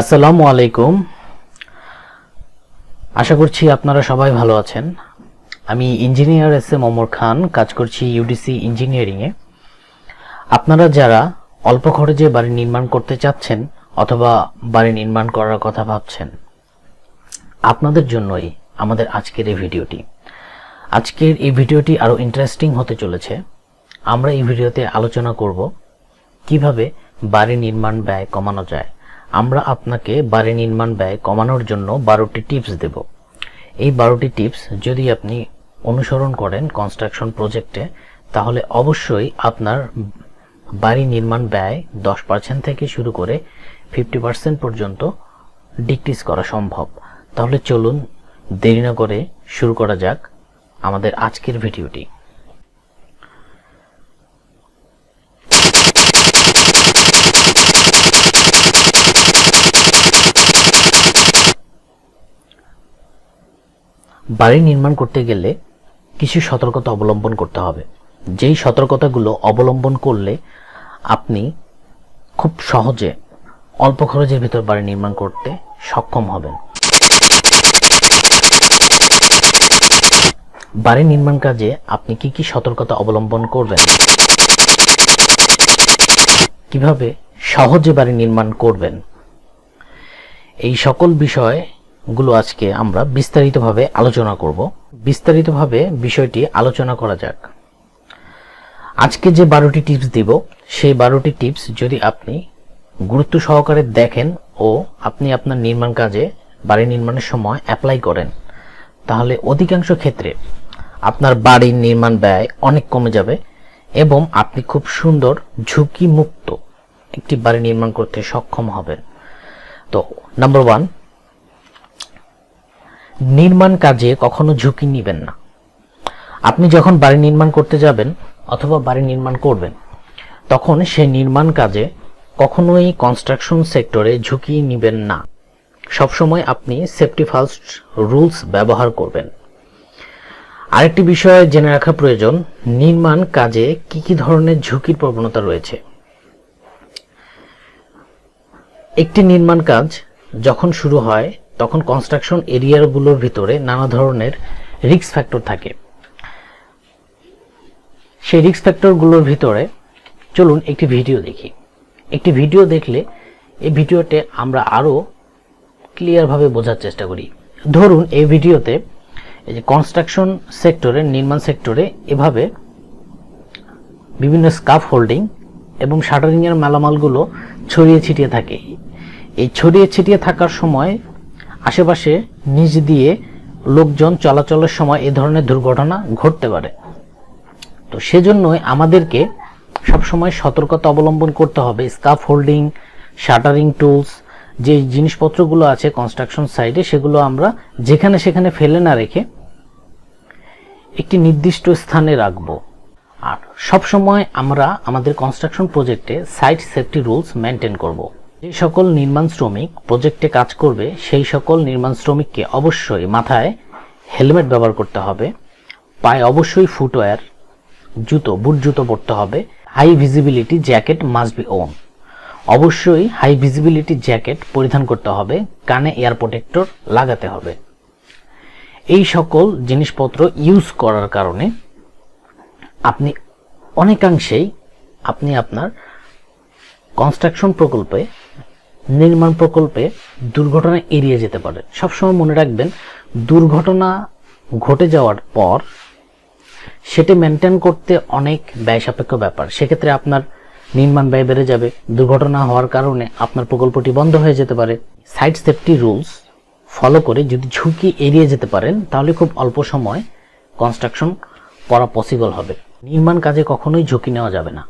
আসসালামু আলাইকুম। আশা করছি আপনারা সবাই ভালো আছেন। আমি engineer S M Amar Khan, কাজ করছি ইউডিসি ইঞ্জিনিয়ারিংয়ে। আপনারা যারা অল্প খরচে বাড়ি নির্মাণ করতে চাচ্ছেন অথবা বাড়ি নির্মাণ করার কথা ভাবছেন, আপনাদের জন্যই আমাদের আজকের এই ভিডিওটি। আজকের এই ভিডিওটি আরও ইন্টারেস্টিং হতে চলেছে। আমরা এই ভিডিওতে আলোচনা করব কীভাবে বাড়ি নির্মাণ ব্যয় কমানো যায়। আমরা আপনাকে বাড়ি নির্মাণ ব্যয় কমানোর জন্য বারোটি টিপস দেব। এই বারোটি টিপস যদি আপনি অনুসরণ করেন কনস্ট্রাকশন প্রজেক্টে তাহলে অবশ্যই আপনার বাড়ি নির্মাণ ব্যয় দশ পার্সেন্ট থেকে শুরু করে ফিফটি পার্সেন্ট পর্যন্ত ডিক্রিজ করা সম্ভব। তাহলে চলুন দেরি না করে শুরু করা যাক আমাদের আজকের ভিডিওটি। বাড়ি নির্মাণ করতে গেলে কিছু সতর্কতা অবলম্বন করতে হবে। যেই সতর্কতাগুলো অবলম্বন করলে আপনি খুব সহজে অল্প খরচের ভিতর বাড়ি নির্মাণ করতে সক্ষম হবেন। বাড়ি নির্মাণ কাজে আপনি কি কি সতর্কতা অবলম্বন করবেন? কীভাবে সহজে বাড়ি নির্মাণ করবেন? এই সকল বিষয়গুলো আজকে আমরা বিস্তারিতভাবে আলোচনা করব। বিস্তারিতভাবে বিষয়টি আলোচনা করা যাক। আজকে যে বারোটি টিপস দিব, সেই বারোটি টিপস যদি আপনি গুরুত্ব সহকারে দেখেন ও আপনি আপনার নির্মাণ কাজে, বাড়ি নির্মাণের সময় অ্যাপ্লাই করেন, তাহলে অধিকাংশ ক্ষেত্রে আপনার বাড়ির নির্মাণ ব্যয় অনেক কমে যাবে এবং আপনি খুব সুন্দর ঝুঁকি মুক্ত একটি বাড়ি নির্মাণ করতে সক্ষম হবেন। তো নাম্বার ওয়ান নির্মাণ কাজে কখনো ঝুঁকি নেবেন না। আপনি যখন বাড়ি নির্মাণ করতে যাবেন অথবা বাড়ি নির্মাণ করবেন, তখন সেই নির্মাণ কাজে কখনোই কনস্ট্রাকশন সেক্টরে ঝুঁকি নেবেন না। সবসময় আপনি সেফটি ফার্স্ট রুলস ব্যবহার করবেন। আরেকটি বিষয় জেনে রাখা প্রয়োজন, নির্মাণ কাজে কি কি ধরনের ঝুঁকির প্রবণতা রয়েছে? একটি নির্মাণ কাজ যখন শুরু হয় তখন কনস্ট্রাকশন এরিয়াগুলোর ভিতরে নানা ধরনের রিক্স ফ্যাক্টর থাকে। সেই রিস্ক ফ্যাক্টরগুলোর ভিতরে চলুন একটি ভিডিও দেখি। একটি ভিডিও দেখলে এই ভিডিওতে আমরা আরও ক্লিয়ারভাবে বোঝার চেষ্টা করি। ধরুন এই ভিডিওতে এই যে কনস্ট্রাকশন সেক্টরে নির্মাণ সেক্টরে এভাবে বিভিন্ন স্কাফ হোল্ডিং এবং শাটারিংয়ের মালামালগুলো ছড়িয়ে ছিটিয়ে থাকে। এই ছড়িয়ে ছিটিয়ে থাকার সময় আশেপাশে নিচ দিয়ে লোকজন চলাচলের সময় এ ধরনের দুর্ঘটনা ঘটতে পারে। তো সেজন্যই আমাদেরকে সবসময় সতর্কতা অবলম্বন করতে হবে। স্কাফ হোল্ডিং শাটারিং টুলস, যে জিনিসপত্রগুলো আছে কনস্ট্রাকশন সাইডে সেগুলো আমরা যেখানে সেখানে ফেলে না রেখে একটি নির্দিষ্ট স্থানে রাখব। আর সব সময় আমরা আমাদের কনস্ট্রাকশন প্রজেক্টে সাইট সেফটি রুলস মেনটেন করব। যে সকল নির্মাণ শ্রমিক প্রজেক্টে কাজ করবে, সেই সকল নির্মাণ শ্রমিককে অবশ্যই মাথায় হেলমেট ব্যবহার করতে হবে। পায়ে অবশ্যই ফুটওয়্যার জুতো বুট জুতো পরতে হবে। High visibility jacket must be worn অবশ্যই হাই ভিজিবিলিটি জ্যাকেট পরিধান করতে হবে। কানে এয়ার প্রোটেক্টর লাগাতে হবে। এই সকল জিনিসপত্র ইউজ করার কারণে আপনি অনেকাংশেই আপনি আপনার কনস্ট্রাকশন প্রকল্পে নির্মাণ প্রকল্পে দুর্ঘটনা এড়িয়ে যেতে পারে। সবসময় মনে রাখবেন, দুর্ঘটনা ঘটে যাওয়ার পর সেটি মেনটেন করতে অনেক ব্যয় সাপেক্ষ ব্যাপার। সেক্ষেত্রে আপনার নির্মাণ ব্যয় বেড়ে যাবে। দুর্ঘটনা হওয়ার কারণে আপনার প্রকল্পটি বন্ধ হয়ে যেতে পারে। সাইট সেফটি রুলস ফলো করে যদি ঝুঁকি এড়িয়ে যেতে পারেন, তাহলে খুব অল্প সময় কনস্ট্রাকশন করা পসিবল হবে। নির্মাণ কাজে কখনোই ঝুঁকি নেওয়া যাবে না।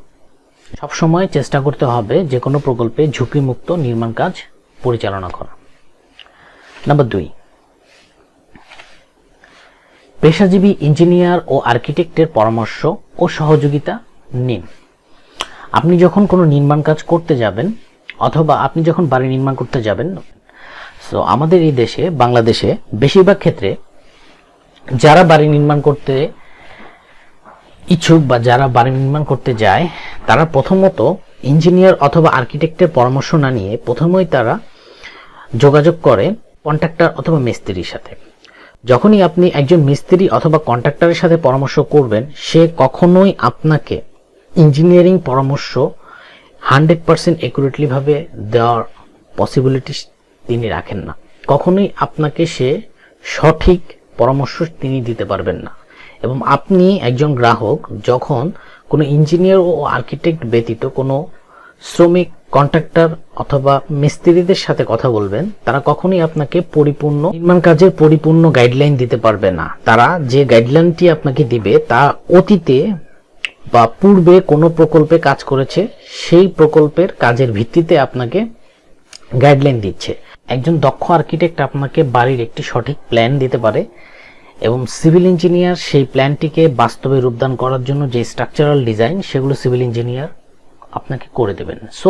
সবসময় চেষ্টা করতে হবে যে কোনো প্রকল্পে ঝুঁকিমুক্ত নির্মাণ কাজ পরিচালনা করা। নাম্বার দুই। পেশাজীবী ইঞ্জিনিয়ার ও আর্কিটেক্টের পরামর্শ ও সহযোগিতা নিন। আপনি যখন কোনো নির্মাণ কাজ করতে যাবেন অথবা আপনি যখন বাড়ি নির্মাণ করতে যাবেন, সো আমাদের এই দেশে, বাংলাদেশে বেশিরভাগ ক্ষেত্রে যারা বাড়ি নির্মাণ করতে ইচ্ছুক বা যারা বাড়ি নির্মাণ করতে যায়, তারা প্রথমত ইঞ্জিনিয়ার অথবা আর্কিটেক্টের পরামর্শ না নিয়ে প্রথমেই তারা যোগাযোগ করে কন্ট্রাক্টর অথবা মিস্ত্রির সাথে। যখনই আপনি একজন মিস্ত্রি অথবা কন্ট্রাক্টরের সাথে পরামর্শ করবেন, সে কখনোই আপনাকে ইঞ্জিনিয়ারিং পরামর্শ হান্ড্রেড পার্সেন্ট একুরেটলি ভাবে দেওয়ার পসিবিলিটি তিনি রাখেন না। কখনোই আপনাকে সে সঠিক পরামর্শ তিনি দিতে পারবেন না। এবং আপনি একজন গ্রাহক, যখন কোনো ইঞ্জিনিয়ার ও আর্কিটেক্ট ব্যতীত কোনো শ্রমিক, কন্ট্রাক্টর অথবা মিস্ত্রিদের সাথে কথা বলবেন, তারা কখনোই আপনাকে পরিপূর্ণ নির্মাণ কাজের পরিপূর্ণ গাইডলাইন দিতে পারবে না। তারা যে গাইডলাইনটি আপনাকে দিবে, তা অতীতে বা পূর্বে কোনো প্রকল্পে কাজ করেছে, সেই প্রকল্পের কাজের ভিত্তিতে আপনাকে গাইডলাইন দিচ্ছে। একজন দক্ষ আর্কিটেক্ট আপনাকে বাড়ির একটি সঠিক প্ল্যান দিতে পারে এবং সিভিল ইঞ্জিনিয়ার সেই প্ল্যানটিকে বাস্তবে রূপদান করার জন্য যে স্ট্রাকচারাল ডিজাইন, সেগুলো সিভিল ইঞ্জিনিয়ার আপনাকে করে দেবেন। সো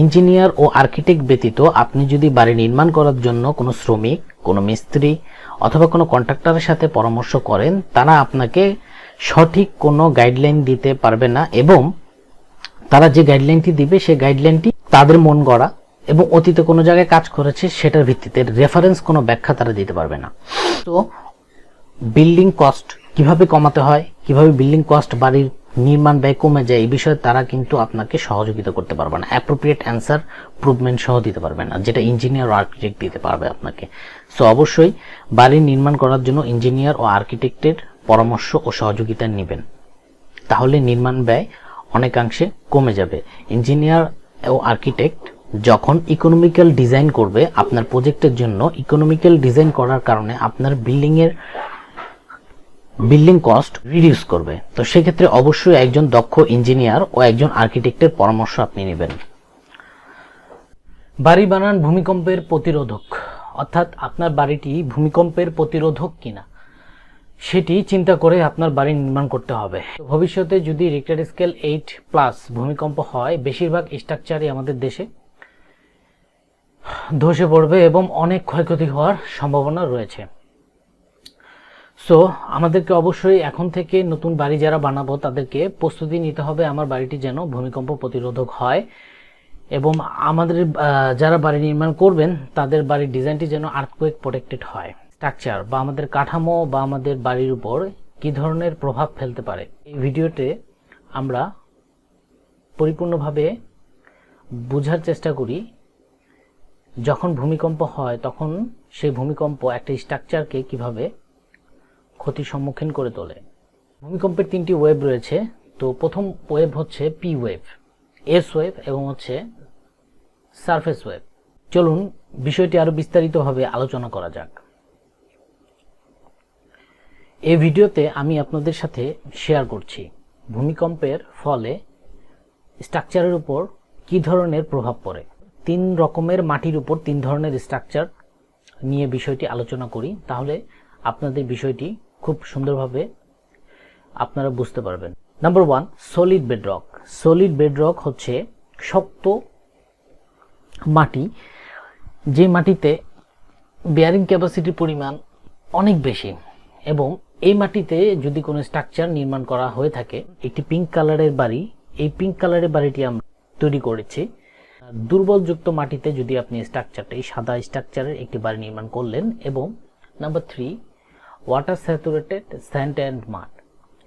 ইঞ্জিনিয়ার ও আর্কিটেক্ট ব্যতীত আপনি যদি বাড়ি নির্মাণ করার জন্য কোনো শ্রমিক, কোনো মিস্ত্রি অথবা কোনো কন্ট্রাক্টরের সাথে পরামর্শ করেন, তারা আপনাকে সঠিক কোনো গাইডলাইন দিতে পারবে না এবং তারা যে গাইডলাইনটি দিবে, সেই গাইডলাইনটি তাদের মন গড়া এবং অতীতে কোনো জায়গায় কাজ করেছে, সেটার ভিত্তিতে রেফারেন্স কোনো ব্যাখ্যা তারা দিতে পারবে না। তো বিল্ডিং কস্ট কীভাবে কমাতে হয়, কীভাবে বিল্ডিং কস্ট বাড়ির নির্মাণ ব্যয় কমে যায়, এই বিষয়ে তারা কিন্তু আপনাকে সহযোগিতা করতে পারবে না। অ্যাপ্রোপ্রিয়েট অ্যান্সার প্রুভমেন্ট সহ দিতে পারবে না, যেটা ইঞ্জিনিয়ার ও আর্কিটেক্ট দিতে পারবে আপনাকে। সো অবশ্যই বাড়ি নির্মাণ করার জন্য ইঞ্জিনিয়ার ও আর্কিটেক্টের পরামর্শ ও সহযোগিতা নেবেন। তাহলে নির্মাণ ব্যয় অনেকাংশে কমে যাবে। ইঞ্জিনিয়ার ও আর্কিটেক্ট যখন ইকোনমিক্যাল ডিজাইন করবে, আপনার প্রজেক্টের জন্য ইকোনমিক্যাল ডিজাইন করার কারণে আপনার বিল্ডিং এর বিল্ডিং কস্ট রিডিউস করবে। তো সেক্ষেত্রে অবশ্যই একজন দক্ষ ইঞ্জিনিয়ার ও একজন আর্কিটেক্টের পরামর্শ আপনি নেবেন। বাড়ি বানান ভূমিকম্পের প্রতিরোধক। অর্থাৎ আপনার বাড়িটি ভূমিকম্পের প্রতিরোধক কিনা, সেটি চিন্তা করে আপনার বাড়ি নির্মাণ করতে হবে। ভবিষ্যতে যদি রিক্টার স্কেল এইট প্লাস ভূমিকম্প হয়, বেশিরভাগ স্ট্রাকচারই আমাদের দেশে ধসে পড়বে এবং অনেক ক্ষয়ক্ষতি হওয়ার সম্ভাবনা রয়েছে। সো আমাদেরকে অবশ্যই এখন থেকে নতুন বাড়ি যারা বানাবো, তাদেরকে প্রস্তুতি নিতে হবে আমার বাড়িটি যেন ভূমিকম্প প্রতিরোধক হয় এবং আমাদের যারা বাড়ি নির্মাণ করবেন, তাদের বাড়ির ডিজাইনটি যেন আর্থকোয়েক প্রোটেক্টেড হয়। স্ট্রাকচার বা আমাদের কাঠামো বা আমাদের বাড়ির উপর কি ধরনের প্রভাব ফেলতে পারে? এই ভিডিওতে আমরা পরিপূর্ণভাবে বোঝার চেষ্টা করি, যখন ভূমিকম্প হয়, তখন সেই ভূমিকম্প একটা স্ট্রাকচারকে কীভাবে ক্ষতির সম্মুখীন করে তোলে। ভূমিকম্পের তিনটি ওয়েভ রয়েছে, তো প্রথম ওয়েভ হচ্ছে পি ওয়েভ এস ওয়েভ এবং হচ্ছে সারফেস ওয়েভ। চলুন বিষয়টি আরও বিস্তারিতভাবে আলোচনা করা যাক। এই ভিডিওতে আমি আপনাদের সাথে শেয়ার করছি ভূমিকম্পের ফলে স্ট্রাকচারের উপর কি ধরনের প্রভাব পড়ে। তিন রকমের মাটির উপর তিন ধরনের স্ট্রাকচার নিয়ে বিষয়টি আলোচনা করি। তাহলে আপনাদের বিষয়টি খুব সুন্দরভাবে আপনারা বুঝতে পারবেন। Number one solid bedrock solid bedrock হচ্ছে শক্ত মাটি, যে মাটিতে বেয়ারিং ক্যাপাসিটির পরিমাণ অনেক বেশি এবং এই মাটিতে যদি কোনো স্ট্রাকচার নির্মাণ করা হয়ে থাকে, একটি পিঙ্ক কালারের বাড়ি, এই পিঙ্ক কালারের বাড়িটি আমরা তৈরি করেছি। দুর্বলযুক্ত মাটিতে যদি আপনি স্ট্রাকচারটা এই সাদা স্ট্রাকচারের একটি বাড়ি নির্মাণ করলেন এবং number three water saturated sand and মাঠ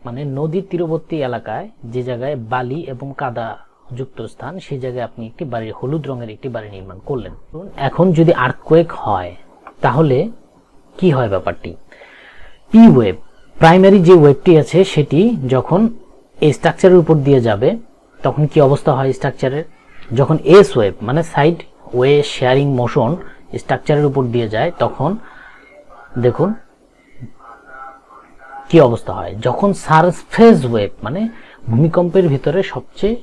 মানে নদীর তীরবর্তী এলাকায় যে জায়গায় বালি এবং কাদা যুক্ত স্থান, সেই জায়গায় আপনি একটি বাড়ি হলুদ রঙের একটি বাড়ি নির্মাণ করলেন। এখন যদি আর্থকোয়েক হয়, তাহলে কি হয় ব্যাপারটি? পি ওয়েভ প্রাইমারি যে ওয়েবটি আছে, সেটি যখন এই স্ট্রাকচারের উপর দিয়ে যাবে, তখন কি অবস্থা হয় স্ট্রাকচারের যখন এস ওয়েব মানে সাইড ওয়ে শেয়ারিং মোশন স্ট্রাকচারের উপর দিয়ে যায়, তখন দেখুন কি অবস্থা হয়? যখন সারফেস ওয়েব মানে ভূমিকম্পের ভিতরে সবচেয়ে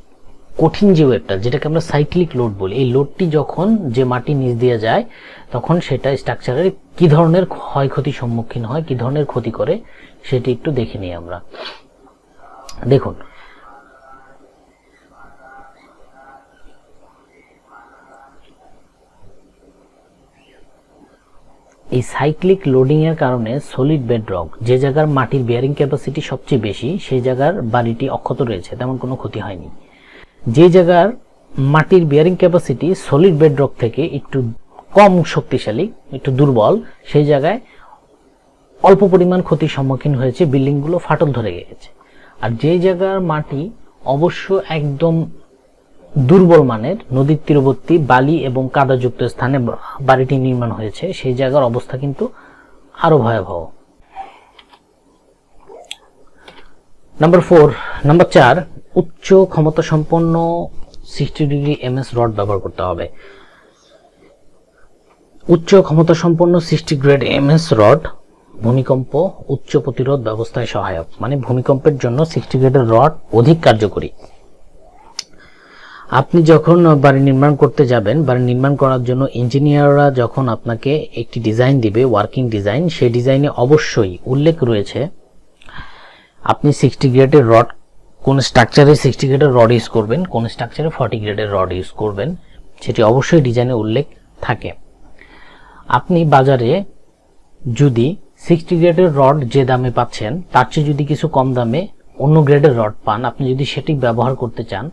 কঠিন যে ওয়েবটা যেটাকে আমরা সাইক্লিক লোড বলি, এই লোডটি যখন যে মাটি নিচ দিয়ে যায়, তখন সেটা স্ট্রাকচারের কি ধরনের ক্ষয়ক্ষতি সম্মুখীন হয়, কি ধরনের ক্ষতি করে, সেটি একটু দেখে নিই আমরা। দেখুন এই সাইক্লিক লোডিং এর কারণে সলিড বেডরক যে জায়গার মাটির বেয়ারিং ক্যাপাসিটি সবচেয়ে বেশি, সেই জায়গার বাড়িটি অক্ষত রয়েছে, তেমন কোনো ক্ষতি হয়নি। যে জায়গার মাটির বেয়ারিং ক্যাপাসিটি সলিড বেডরক থেকে একটু কম শক্তিশালী, একটু দুর্বল, সেই জায়গায় অল্প পরিমাণ ক্ষতির সম্মুখীন হয়েছে বিল্ডিংগুলো ফাটল ধরে গেছে আর যে জায়গার মাটি অবশ্য একদম দুর্বল মানের নদীর তীরবর্তী বালি এবং কাদাযুক্ত স্থানে বাড়িটি নির্মাণ হয়েছে। সেই জায়গার অবস্থা কিন্তু আরও ভয়াবহ। নাম্বার ফোর নাম্বার চার, উচ্চ ক্ষমতা সম্পন্ন সিক্সটি ডিগ্রি এমএস রড ব্যবহার করতে হবে। উচ্চ ক্ষমতা সম্পন্ন সিক্সটি গ্রেড এমএস রড ভূমিকম্প উচ্চ প্রতিরোধ ব্যবস্থায় সহায়ক। মানে ভূমিকম্পের জন্য সিক্সটি গ্রেডের রড অধিক কার্যকরী। আপনি যখন বাড়ি নির্মাণ করতে যাবেন, বাড়ি নির্মাণ করার জন্য ইঞ্জিনিয়াররা যখন আপনাকে একটি ডিজাইন দিবে, ওয়ার্কিং ডিজাইন, সেই ডিজাইনে অবশ্যই উল্লেখ রয়েছে, আপনি সিক্সটি গ্রেডের রড কোন স্ট্রাকচারে সিক্সটি গ্রেডের রড ইউজ করবেন, কোন স্ট্রাকচারে ফর্টি গ্রেডের রড ইউজ করবেন, সেটি অবশ্যই ডিজাইনে উল্লেখ থাকে। আপনি বাজারে যদি সিক্সটি গ্রেডের রড যে দামে পাচ্ছেন, তার চেয়ে যদি কিছু কম দামে অন্য গ্রেডের রড পান, আপনি যদি সেটি ব্যবহার করতে চান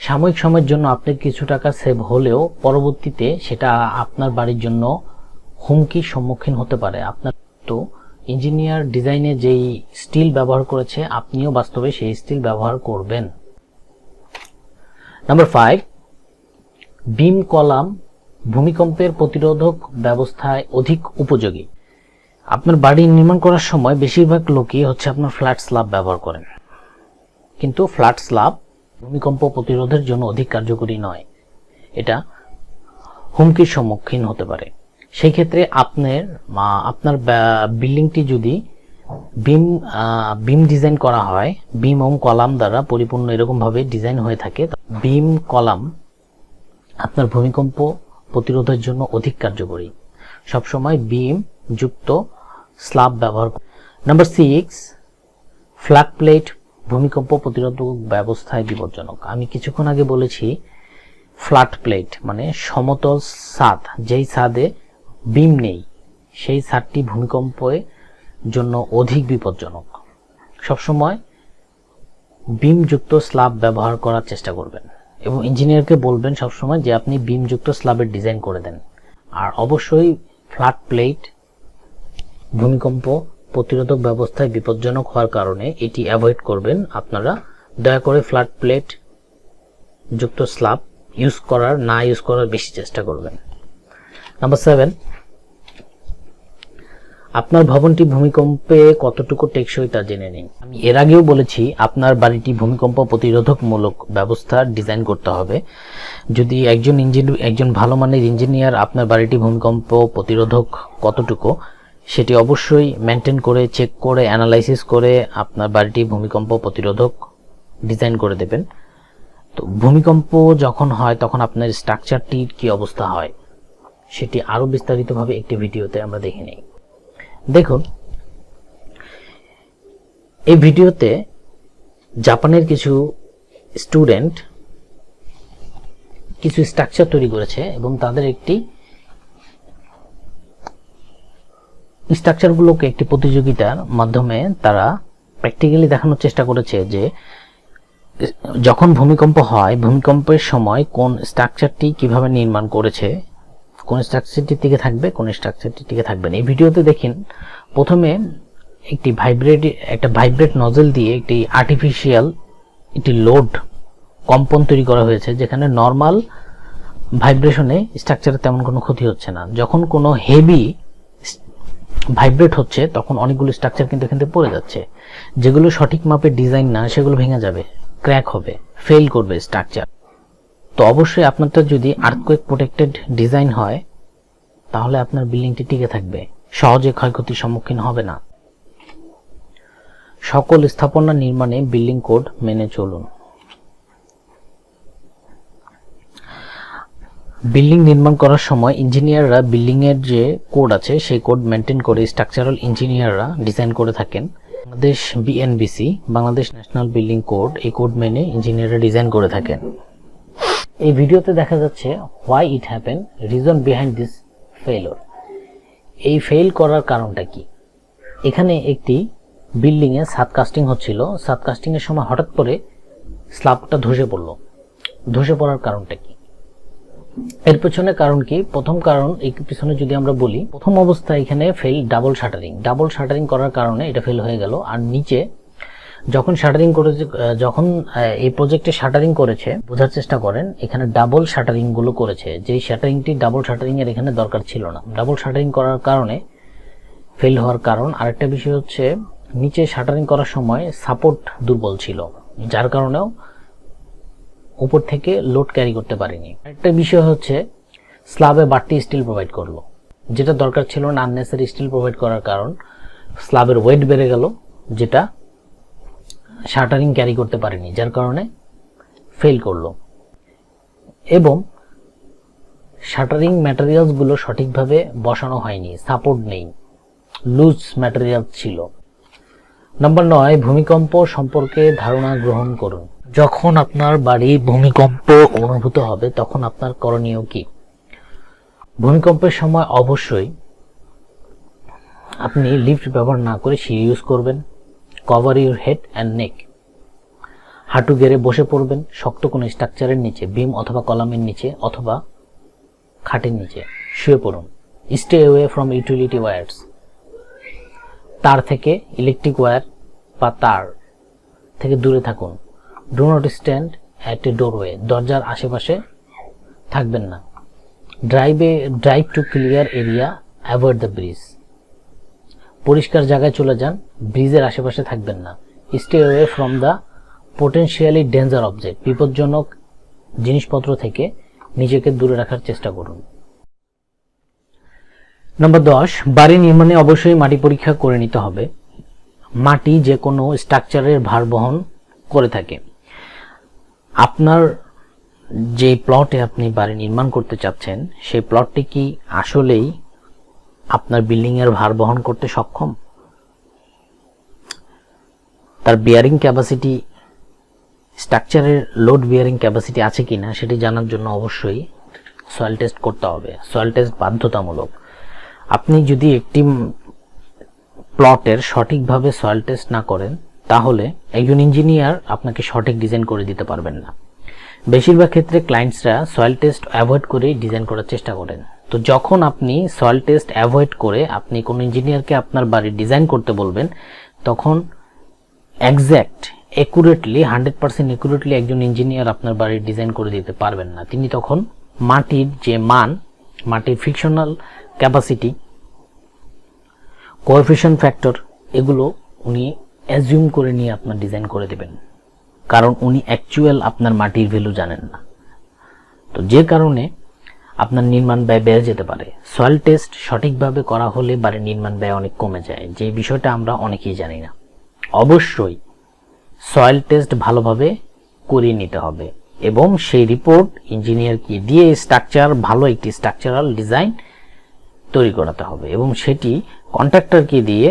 সাময়িক সময়ের জন্য আপনার কিছু টাকা সেভ হলেও পরবর্তীতে সেটা আপনার বাড়ির জন্য হুমকির সম্মুখীন হতে পারে। আপনার তো ইঞ্জিনিয়ার ডিজাইনে যেই স্টিল ব্যবহার করেছে, আপনিও বাস্তবে সেই স্টিল ব্যবহার করবেন। নাম্বার ফাইভ বিম কলাম ভূমিকম্পের প্রতিরোধক ব্যবস্থায় অধিক উপযোগী। আপনার বাড়ি নির্মাণ করার সময় বেশিরভাগ লোকই হচ্ছে আপনার ফ্ল্যাট স্ল্যাব ব্যবহার করেন। কিন্তু ফ্ল্যাট স্ল্যাব ভূমিকম্প প্রতিরোধের জন্য অধিক কার্যকরী নয়। এটা হুমকির সম্মুখীন হতে পারে। সেই ক্ষেত্রে আপনার আপনার বিল্ডিংটি যদি বিম বিম ডিজাইন করা হয়, বিম এবং কলাম দ্বারা পরিপূর্ণ এরকম ভাবে ডিজাইন হয়ে থাকে বিম, কলাম আপনার ভূমিকম্প প্রতিরোধের জন্য অধিক কার্যকরী। সবসময় বিম যুক্ত স্ল্যাব ব্যবহার নাম্বার সিক্স ফ্ল্যাগ প্লেট ভূমিকম্প প্রতিরোধক ব্যবস্থায় বিপজ্জনক। আমি কিছুক্ষণ আগে বলেছি ফ্ল্যাট প্লেট মানে সমতল ছাদ যেই ছাদে বিম নেই, সেই ছাদটি ভূমিকম্পের জন্য অধিক বিপজ্জনক। সবসময় বিমযুক্ত স্ল্যাব ব্যবহার করার চেষ্টা করবেন। এবং ইঞ্জিনিয়ারকে বলবেন সবসময় যে আপনি বিমযুক্ত স্ল্যাবের ডিজাইন করে দেন। আর অবশ্যই ফ্ল্যাট প্লেট ভূমিকম্প প্রতিরোধক ব্যবস্থায় বিপজ্জনক হওয়ার কারণে এটি অ্যাভয়েড করবেন। আপনারা দয়া করে ফ্ল্যাট প্লেট যুক্ত স্ল্যাব ইউজ করার, না ইউজ করার বেশি চেষ্টা করবেন। নাম্বার সেভেন আপনার ভবনটি ভূমিকম্পে কতটুকু টেকসই তা জেনে নিন। আমি এর আগেও বলেছি, আপনার বাড়িটি ভূমিকম্প প্রতিরোধকমূলক ব্যবস্থা ডিজাইন করতে হবে। যদি একজন ইঞ্জিনিয়ার একজন ভালো মানের ইঞ্জিনিয়ার আপনার বাড়িটি ভূমিকম্প প্রতিরোধক কতটুকু সেটি অবশ্যই মেনটেন করে চেক করে অ্যানালাইসিস করে আপনার বাড়িটি ভূমিকম্প প্রতিরোধক ডিজাইন করে দেবেন। তো ভূমিকম্প যখন হয়, তখন আপনার স্ট্রাকচারটির কি অবস্থা হয়, সেটি আরও বিস্তারিতভাবে একটি ভিডিওতে আমরা দেখে নিই। দেখুন, এই ভিডিওতে জাপানের কিছু স্টুডেন্ট কিছু স্ট্রাকচার তৈরি করেছে এবং তাদের একটি স্ট্রাকচারগুলোকে একটি প্রতিযোগিতার মাধ্যমে তারা প্র্যাকটিক্যালি দেখানোর চেষ্টা করেছে যে, যখন ভূমিকম্প হয়, ভূমিকম্পের সময় কোন স্ট্রাকচারটি কীভাবে নির্মাণ করেছে, কোন স্ট্রাকচারটি টিকে থাকবে, কোন স্ট্রাকচারটি টিকে থাকবে না। এই ভিডিওতে দেখেন, প্রথমে একটি ভাইব্রেট একটা ভাইব্রেট নজল দিয়ে একটি আর্টিফিশিয়াল একটি লোড কম্পন তৈরি করা হয়েছে, যেখানে নর্মাল ভাইব্রেশনে স্ট্রাকচারের তেমন কোনো ক্ষতি হচ্ছে না। যখন কোনো হেভি ভাইব্রেট হচ্ছে, তখন অনেকগুলো স্ট্রাকচার কিন্তু এখান থেকে পড়ে যাচ্ছে। যেগুলো সঠিক মাপের ডিজাইন না, সেগুলো ভেঙে যাবে ক্র্যাক হবে ফেল করবে স্ট্রাকচার তো অবশ্যই আপনারটা যদি আর্থকোয়েক প্রোটেক্টেড ডিজাইন হয়, তাহলে আপনার বিল্ডিংটি টিকে থাকবে। সহজে ক্ষয়ক্ষতির সম্মুখীন হবে না। সকল স্থাপনা নির্মাণে বিল্ডিং কোড মেনে চলুন। বিল্ডিং নির্মাণ করার সময় ইঞ্জিনিয়াররা বিল্ডিং এর যে কোড আছে, সেই কোড মেনটেন করে স্ট্রাকচারাল ইঞ্জিনিয়াররা ডিজাইন করে থাকেন। Bangladesh BNBC, Bangladesh national building code, এই কোড মেনে ইঞ্জিনিয়াররা ডিজাইন করে থাকেন। এই ভিডিওতে দেখা যাচ্ছে why it happen reason behind this ফেলোর এই ফেল করার কারণটা কি? এখানে একটি বিল্ডিং এ সাত কাস্টিং হচ্ছিল। সাত কাস্টিং এর সময় হঠাৎ করে স্ল্যাবটা ধসে পড়ল। ধসে পড়ার কারণটা কি? এর পেছনে কারণ কি? প্রথম কারণ, এই পিছনে যদি আমরা বলি, প্রথম অবস্থায় এখানে fail double shuttering double shuttering করার কারণে এটা ফেল হয়ে গেল। আর নিচে, যখন শাটারিং করেছে যখন এই প্রজেক্টে শাটারিং করেছে, বোঝার চেষ্টা করেন, এখানে ডাবল শাটারিংগুলো করেছে। যেই শাটারিংটি ডাবল শাটারিং এর এখানে দরকার ছিল না। ডাবল শাটারিং করার কারণে ফেল হওয়ার কারণ। আরেকটা বিষয় হচ্ছে, নিচে শাটারিং করার সময় সাপোর্ট দুর্বল ছিল। যার কারণেও উপর থেকে লোড ক্যারি করতে পারেনি। একটা বিষয় হচ্ছে স্ল্যাবে বাড়তি স্টিল প্রোভাইড করল। যেটা দরকার ছিল না আননেসারি স্টিল প্রোভাইড করার কারণ স্ল্যাবের ওয়েট বেড়ে গেল, যেটা শাটারিং ক্যারি করতে পারেনি, যার কারণে ফেল করল। এবং শাটারিং ম্যাটেরিয়ালসগুলো সঠিকভাবে বসানো হয়নি সাপোর্ট নেই লুজ ম্যাটেরিয়াল ছিল। নাম্বার নয়, ভূমিকম্প সম্পর্কে ধারণা গ্রহণ করুন। যখন আপনার বাড়ি ভূমিকম্প অনুভূত হবে, তখন আপনার করণীয় কি? ভূমিকম্পের সময় অবশ্যই আপনি লিফট ব্যবহার না করে সিঁড়ি ইউজ করবেন। Cover your head and neck. হাঁটু গেড়ে বসে পড়বেন, শক্ত কোনো স্ট্রাকচারের নিচে, বিম অথবা কলামের নিচে অথবা খাটের নিচে। শুয়ে পড়ুন। Stay away from utility wires তার থেকে ইলেকট্রিক ওয়্যার বা তার থেকে দূরে থাকুন। Do not stand at a doorway দরজার আশেপাশে থাকবেন না। ড্রাইভে drive to clear area avoid the bridge পরিষ্কার জায়গায় চলে যান, ব্রিজের আশেপাশে থাকবেন না। Stay away from the potentially danger object বিপজ্জনক জিনিসপত্র থেকে নিজেকে দূরে রাখার চেষ্টা করুন। নম্বর দশ, বাড়ি নির্মাণে অবশ্যই মাটি পরীক্ষা করে নিতে হবে। মাটি যে কোনো স্ট্রাকচারের ভার বহন করে থাকে। আপনার যে প্লটে আপনি বাড়ি নির্মাণ করতে চাচ্ছেন, সেই প্লটটি কি আসলেই আপনার বিল্ডিং এর ভার বহন করতে সক্ষম? তার বিয়ারিং ক্যাপাসিটি স্ট্রাকচারের লোড বিয়ারিং ক্যাপাসিটি আছে কিনা সেটি জানার জন্য অবশ্যই সয়েল টেস্ট করতে হবে। সয়েল টেস্ট বাধ্যতামূলক। আপনি যদি একটি প্লটের সঠিকভাবে সয়েল টেস্ট না করেন তাহলে একজন ইঞ্জিনিয়ার আপনাকে সঠিক ডিজাইন করে দিতে পারবেন না। বেশিরভাগ ক্ষেত্রে ক্লায়েন্টসরা সয়েল টেস্ট অ্যাভয়েড করেই ডিজাইন করার চেষ্টা করেন। তো যখন আপনি সয়েল টেস্ট অ্যাভয়েড করে আপনি কোনো ইঞ্জিনিয়ারকে আপনার বাড়ি ডিজাইন করতে বলবেন, তখন exact accurately hundred percent accurately একজন ইঞ্জিনিয়ার আপনার বাড়ির ডিজাইন করে দিতে পারবেন না। তিনি তখন মাটির যে মান, মাটির ফিকশনাল ক্যাপাসিটি কোএফিশিয়েন্ট ফ্যাক্টর এগুলো উনি অ্যাজিউম করে নিয়ে আপনার ডিজাইন করে দেবেন। কারণ উনি অ্যাকচুয়াল আপনার মাটির ভ্যালু জানেন না। তো যে কারণে আপনার নির্মাণ ব্যয় বেড়ে যেতে পারে। সয়েল টেস্ট সঠিকভাবে করা হলে বাড়ির নির্মাণ ব্যয় অনেক কমে যায়, যে বিষয়টা আমরা অনেকেই জানি না। অবশ্যই সয়েল টেস্ট ভালোভাবে করিয়ে নিতে হবে এবং সেই রিপোর্ট ইঞ্জিনিয়ারকে দিয়ে স্ট্রাকচার ভালো একটি স্ট্রাকচারাল ডিজাইন তৈরি করাতে হবে এবং সেটি কন্ট্রাক্টরকে দিয়ে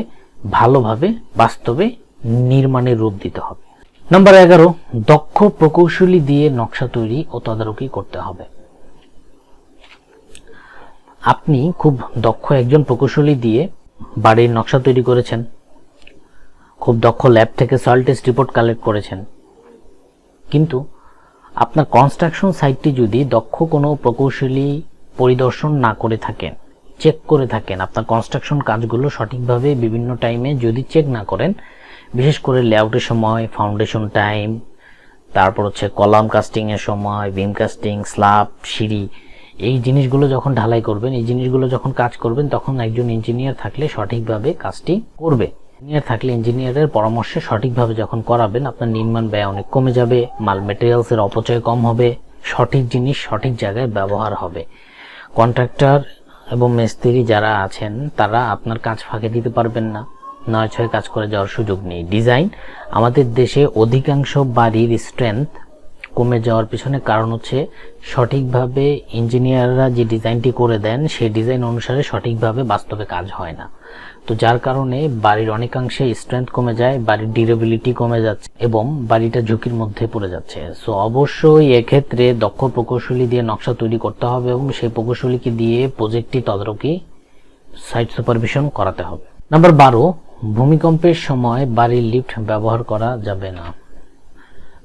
ভালোভাবে, বাস্তবে নির্মাণের রূপ দিতে হবে। নম্বর এগারো, দক্ষ প্রকৌশলী দিয়ে নকশা তৈরি ও তদারকি করতে হবে। আপনি খুব দক্ষ একজন প্রকৌশলী দিয়ে বাড়ির নকশা তৈরি করেছেন। খুব দক্ষ ল্যাব থেকে সয়েল টেস্ট রিপোর্ট কালেক্ট করেছেন। কিন্তু আপনার কনস্ট্রাকশন সাইটটি যদি দক্ষ কোনো প্রকৌশলী পরিদর্শন না করে থাকেন, চেক করে থাকেন, আপনার কনস্ট্রাকশন কাজগুলো সঠিকভাবে বিভিন্ন টাইমে যদি চেক না করেন বিশেষ করে লেআউটের সময় ফাউন্ডেশন টাইম তারপর হচ্ছে কলাম কাস্টিং এর সময় বিম কাস্টিং স্ল্যাব সিঁড়ি, এই জিনিসগুলো যখন ঢালাই করবেন, এই জিনিসগুলো যখন কাজ করবেন, তখন একজন ইঞ্জিনিয়ার থাকলে সঠিকভাবে কাজটি করবে। ইঞ্জিনিয়ার থাকলে ইঞ্জিনিয়ারের পরামর্শে সঠিকভাবে যখন করাবেন, আপনার নির্মাণ ব্যয় অনেক কমে যাবে, মাল মেটেরিয়ালস এর অপচয় কম হবে, সঠিক জিনিস সঠিক জায়গায় ব্যবহার হবে। কন্ট্রাক্টর এবং মিস্ত্রি যারা আছেন, তারা আপনার কাজ ফাঁকে দিতে পারবেন না। নয় ছয় কাজ করে যাওয়ার সুযোগ নেই। ডিজাইন, আমাদের দেশে অধিকাংশ বাড়ির স্ট্রেংথ কমে যাওয়ার পিছনে কারণ হচ্ছে সঠিকভাবে ইঞ্জিনিয়াররা যে ডিজাইনটি করে দেন, সেই ডিজাইন অনুসারে সঠিকভাবে বাস্তবে কাজ হয় না। তো যার কারণে বাড়ির অনেকাংশে স্ট্রেংথ কমে যায়, বাড়ির ডিউরেবিলিটি কমে যাচ্ছে এবং বাড়িটা ঝুঁকির মধ্যে পড়ে যাচ্ছে। সো অবশ্যই এক্ষেত্রে দক্ষ প্রকৌশলী দিয়ে নকশা তৈরি করতে হবে এবং সেই প্রকৌশলীকে দিয়ে প্রজেক্টটি তদারকি সাইট সুপারভিশন করাতে হবে। নাম্বার বারো ভূমিকম্পের সময় বাড়ির লিফট ব্যবহার করা যাবে না।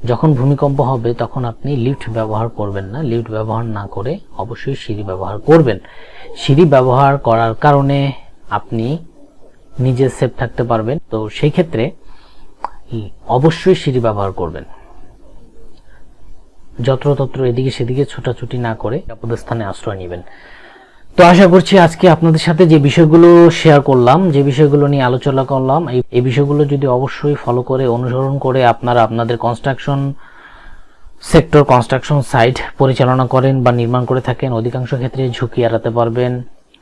যখন ভূমিকম্প হবে, তখন আপনি লিফট ব্যবহার করবেন না। লিফট ব্যবহার না করে অবশ্যই সিঁড়ি ব্যবহার করবেন। সিঁড়ি ব্যবহার করার কারণে আপনি নিজে সেফ থাকতে পারবেন। তো সেই ক্ষেত্রে অবশ্যই সিঁড়ি ব্যবহার করবেন। যত্রতত্র এদিকে সেদিকে ছোটাছুটি না করে নিরাপদ স্থানে আশ্রয় নেবেন। তো আশা করছি আজকে আপনাদের সাথে যে বিষয়গুলো শেয়ার করলাম, যে বিষয়গুলো নিয়ে আলোচনা করলাম, এই বিষয়গুলো যদি অবশ্যই ফলো করে, অনুসরণ করে আপনারা আপনাদের কনস্ট্রাকশন সেক্টর কনস্ট্রাকশন সাইট পরিচালনা করেন বা নির্মাণ করে থাকেন, অধিকাংশ ক্ষেত্রে ঝুঁকি এড়াতে পারবেন,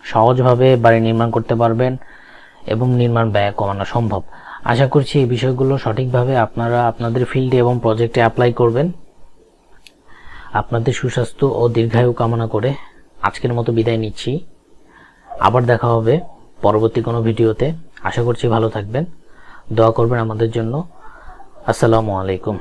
সহজভাবে বাড়ি নির্মাণ করতে পারবেন এবং নির্মাণ ব্যয় কমানো সম্ভব। আশা করছি এই বিষয়গুলো সঠিকভাবে আপনারা আপনাদের ফিল্ডে এবং প্রজেক্টে অ্যাপ্লাই করবেন। আপনাদের সুস্বাস্থ্য ও দীর্ঘায়ু কামনা করে আজকের মতো বিদায় নিচ্ছি। আবার দেখা হবে পরবর্তী কোনো ভিডিওতে। আশা করছি ভালো থাকবেন। দোয়া করবেন আমাদের জন্য। আসসালামু আলাইকুম।